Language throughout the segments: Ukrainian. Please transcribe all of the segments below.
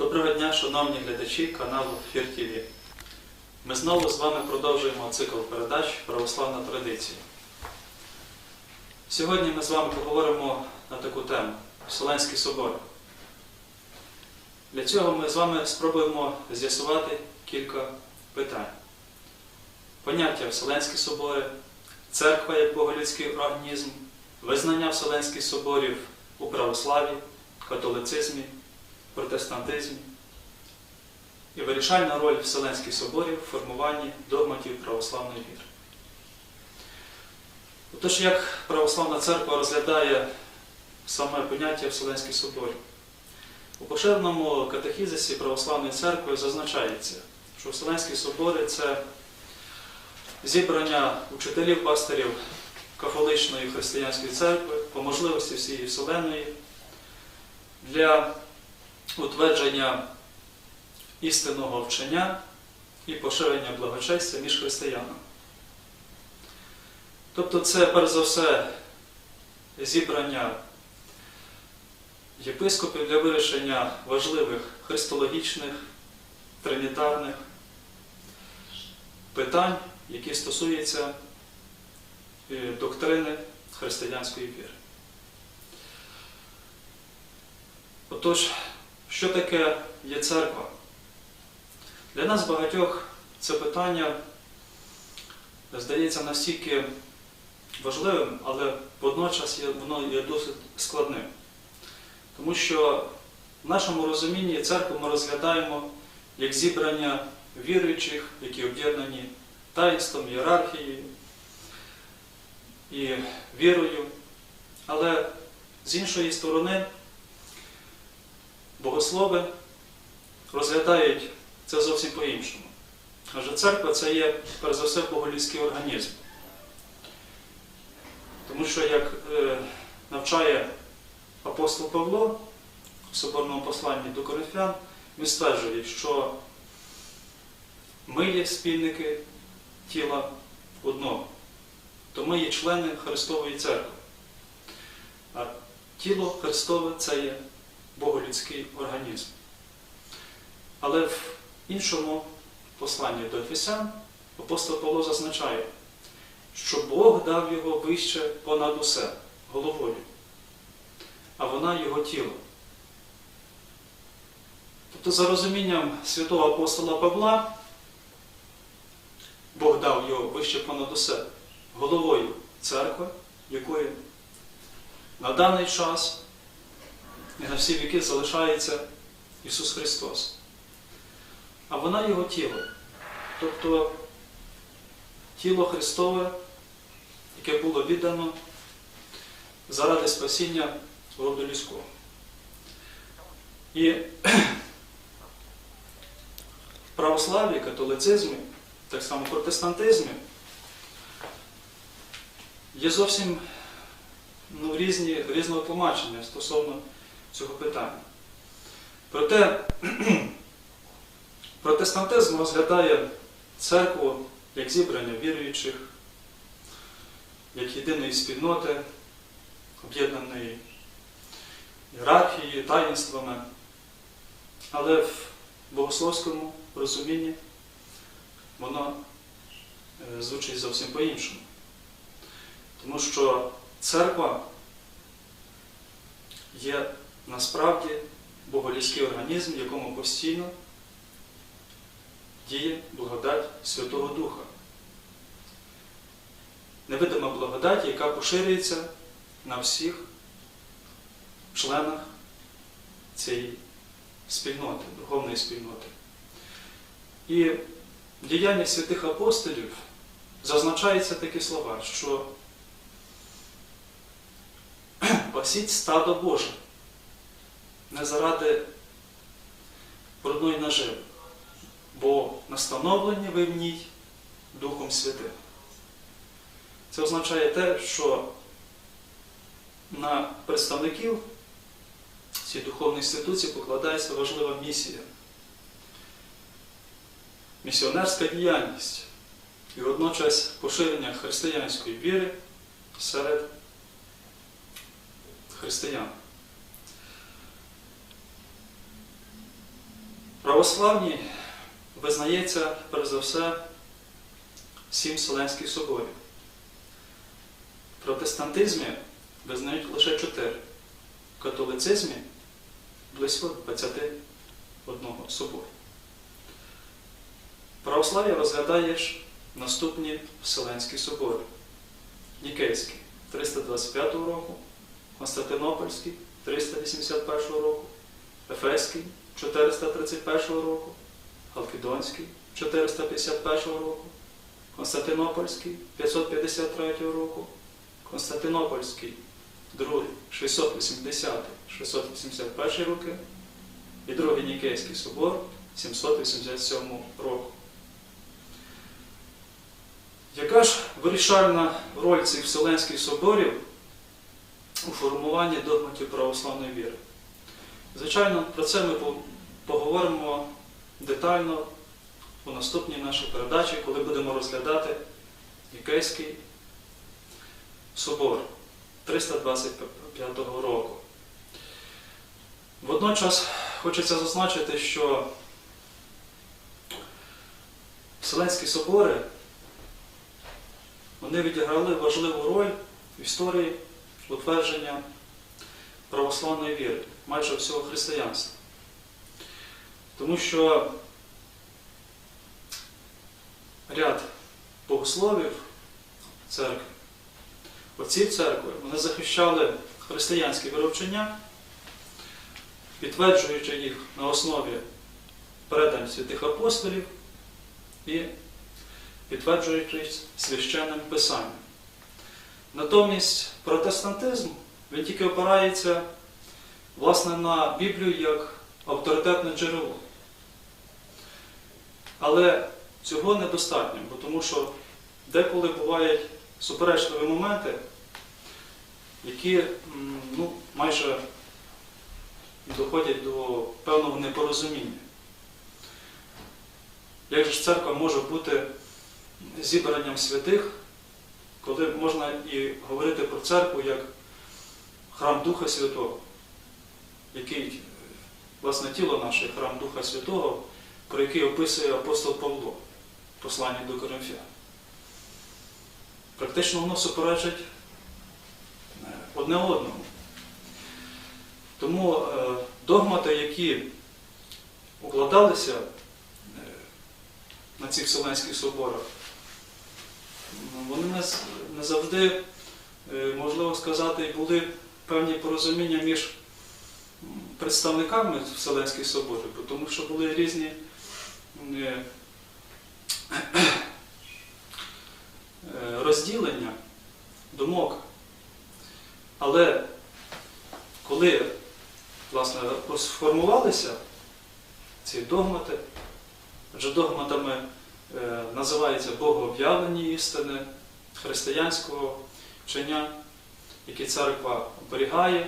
Доброго дня, шановні глядачі каналу Фір ТВ. Ми знову з вами продовжуємо цикл передач Православна традиція. Сьогодні ми з вами поговоримо на таку тему Вселенський собор. Для цього ми з вами спробуємо з'ясувати кілька питань. Поняття Вселенські собори, церква як боголюдський організм, визнання Вселенських соборів у православі, католицизмі, протестантизмі і вирішальна роль Вселенських соборів в формуванні догматів православної віри. Отож, як православна церква розглядає саме поняття Вселенських соборів? У поширеному катехізисі православної церкви зазначається, що Вселенські собори це зібрання учителів пастирів католичної християнської церкви по можливості всієї Вселеної для утвердження істинного вчення і поширення благочестя між християнами. Тобто це, перш за все, зібрання єпископів для вирішення важливих христологічних, тринітарних питань, які стосуються е, доктрини християнської віри. Отож, що таке є церква? Для нас багатьох це питання здається настільки важливим, але водночас воно є досить складним. Тому що в нашому розумінні церкву ми розглядаємо як зібрання віруючих, які об'єднані таїнством, ієрархією і вірою. Але з іншої сторони, богослови розглядають це зовсім по-іншому. Адже церква це є, перш за все, боголюдський організм. Тому що, як е, навчає апостол Павло в соборному посланні до Коринфян, він стверджує, що ми є спільники тіла одного, то ми є члени Христової церкви. А тіло Христове це є боголюдський організм. Але в іншому посланні до Ефесян апостол Павло зазначає, що Бог дав його вище понад усе головою, а вона його тіло. Тобто, за розумінням святого апостола Павла, Бог дав його вище понад усе головою церкви, якою на даний час і на всі віки залишається Ісус Христос. А вона його тіло. Тобто тіло Христове, яке було віддано заради спасіння роду людського. І в православі, католицизмі, так само протестантизмі, є зовсім ну, різні, різного тлумачення стосовно цього питання. Проте протестантизм розглядає церкву як зібрання віруючих, як єдиної спільноти, об'єднаної ієрархією, таїнствами. Але в богословському розумінні воно е, звучить зовсім по-іншому. Тому що церква є насправді боголюдський організм, в якому постійно діє благодать Святого Духа. Невидима благодать, яка поширюється на всіх членах цієї спільноти, духовної спільноти. І в діяннях святих апостолів зазначаються такі слова, що пасіть стадо Боже не заради брудної наживи, бо настановлені ви в ній Духом Святим. Це означає те, що на представників цієї духовної інституції покладається важлива місія. Місіонерська діяльність і водночас поширення християнської віри серед християн. Православні визнається, перш за все, сім Вселенських соборів. В протестантизмі визнають лише чотири. В католицизмі близько 21 соборів. Православ'я розглядаєш наступні Вселенські собори. Нікейський 325 року, Константинопольський 381 року, Ефеський 431 року, Халкідонський 451 року, Константинопольський 553 року, Константинопольський другий 680-681 роки і другий Нікейський собор 787 року. Яка ж вирішальна роль цих Вселенських соборів у формуванні догматів православної віри? Звичайно, про це ми поговоримо детально у наступній нашій передачі, коли будемо розглядати Нікейський собор 325 року. Водночас хочеться зазначити, що Вселенські собори вони відіграли важливу роль в історії утвердження православної віри, майже всього християнства. Тому що ряд богословів церкви, отців церкви, вони захищали християнські вировчення, підтверджуючи їх на основі передань святих апостолів і підтверджуючись священним писанням. Натомість протестантизм він тільки опирається власне на Біблію як авторитетне джерело. Але цього недостатньо, бо тому що деколи бувають суперечливі моменти, які ну, майже доходять до певного непорозуміння. Як ж церква може бути зібранням святих, коли можна і говорити про церкву як храм Духа Святого, який, власне, тіло наше храм Духа Святого, про який описує апостол Павло в посланні до Коринфян. Практично воно суперечить е, одне одному. Тому е, догмати, які укладалися е, на цих Вселенських соборах, вони не, завжди, можливо сказати, були певні порозуміння між представниками Вселенських соборів, тому що були різні е, е, розділення думок. Але коли власне, сформувалися ці догмати, адже догматами е, називаються богооб'явлені істини християнського вчення, які церква оберігає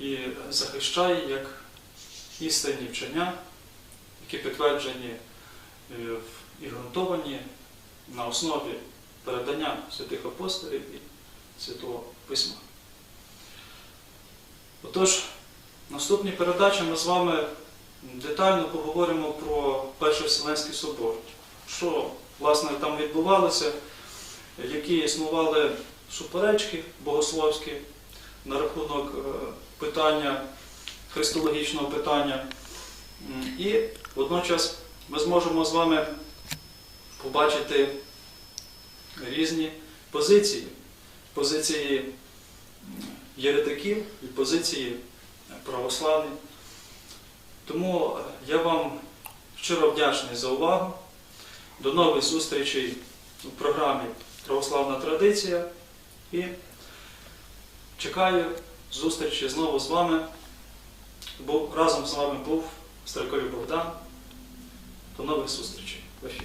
і захищає як істинні вчення, які підтверджені е, і ґрунтовані на основі передання святих апостолів і Святого Письма. Отож, в наступній передачі ми з вами детально поговоримо про Перший Вселенський собор. Що, власне, там відбувалося, які існували суперечки богословські на рахунок е, питання, христологічного питання. І водночас ми зможемо з вами побачити різні позиції. Позиції єретиків і позиції православних. Тому е, я вам щиро вдячний за увагу. До нових зустрічей у програмі Православна традиція і чекаю зустрічі знову з вами. Бо разом з вами був Старикові Богдан. До нових зустрічей.